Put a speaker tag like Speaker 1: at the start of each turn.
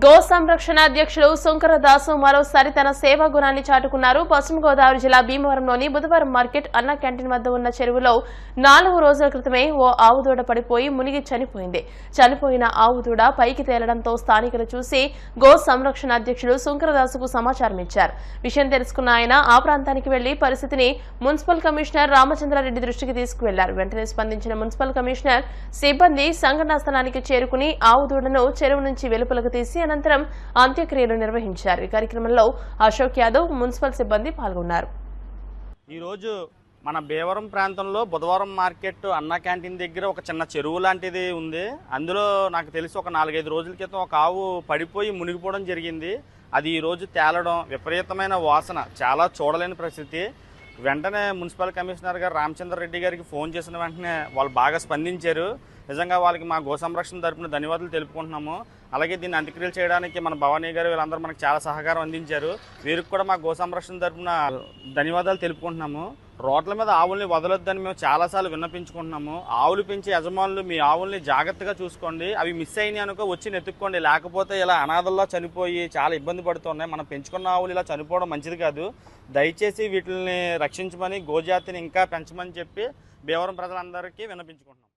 Speaker 1: Go సంరక్షణ అధ్యక్షులు శంకరదాసు మరోసారి తన సేవా గుణాన్ని చాటుకున్నారు. పశ్చిమ గోదావరి జిల్లా భీమవరంలోని బుధవారం మార్కెట్ అన్న క్యాంటీన్ వద్ద ఉన్న చెరువులో నాలుగు రోజుల క్రితమే ఓ ఆవు దూడ పడిపోయి మునిగి చనిపోయింది. చనిపోయిన ఆవు దూడ పైకి తేలడంతో స్థానికులు చూసి గో సంరక్షణ అధ్యక్షులు శంకరదాసుకు సమాచారం ఇచ్చారు. విషయం తెలుసుకున్న ఆయన ఆ ప్రాంతానికి వెళ్ళి పరిస్థితిని మున్సిపల్ కమిషనర్ రామచంద్రారెడ్డి దృష్టికి తీసుకువెళ్ళారు. వెంటనే స్పందించిన మున్సిపల్ కమిషనర్ సిబ్బంది సంఘటనా స్థలానికి చేరుకుని ఆవు దూడను చెరువు నుంచి వెలుపలకు తీసి అనంతరం అంత్యక్రియలు నిర్వహించారు. ఈ కార్యక్రమంలో అశోక్ యాదవ్ మున్సిపల్ సిబ్బంది పాల్గొన్నారు.
Speaker 2: ఈరోజు మన భీవరం ప్రాంతంలో బుధవారం మార్కెట్ అన్నా క్యాంటీన్ దగ్గర ఒక చిన్న చెరువు లాంటిది ఉంది. అందులో నాకు తెలిసి ఒక నాలుగైదు రోజుల క్రితం ఒక ఆవు పడిపోయి మునిగిపోవడం జరిగింది. అది ఈరోజు తేలడం విపరీతమైన వాసన చాలా చూడలేని పరిస్థితి. వెంటనే మున్సిపల్ కమిషనర్ గారు రామచంద్ర రెడ్డి గారికి ఫోన్ చేసిన వెంటనే వాళ్ళు బాగా స్పందించారు. నిజంగా వాళ్ళకి మా గో సంరక్షణ తరపున ధన్యవాదాలు తెలుపుకుంటున్నాము. అలాగే దీన్ని అంత్యక్రియలు చేయడానికి మన భవానీ గారు వీళ్ళందరూ మనకు చాలా సహకారం అందించారు. వీరికి కూడా మా గో సంరక్షణ తరపున ధన్యవాదాలు తెలుపుకుంటున్నాము. రోడ్ల మీద ఆవుల్ని వదలొద్దని మేము చాలాసార్లు విన్నపించుకుంటున్నాము. ఆవులు పెంచే యజమానులు మీ ఆవుల్ని జాగ్రత్తగా చూసుకోండి. అవి మిస్ అయినాయి అనుకో వచ్చి నెత్తుక్కోండి. లేకపోతే ఇలా అనాథల్లో చనిపోయి చాలా ఇబ్బంది పడుతున్నాయి. మనం పెంచుకున్న ఆవులు ఇలా చనిపోవడం మంచిది కాదు. దయచేసి వీటిని రక్షించమని గోజాతిని ఇంకా పెంచమని చెప్పి భీమవరం ప్రజలందరికీ విన్నపించుకుంటున్నాం.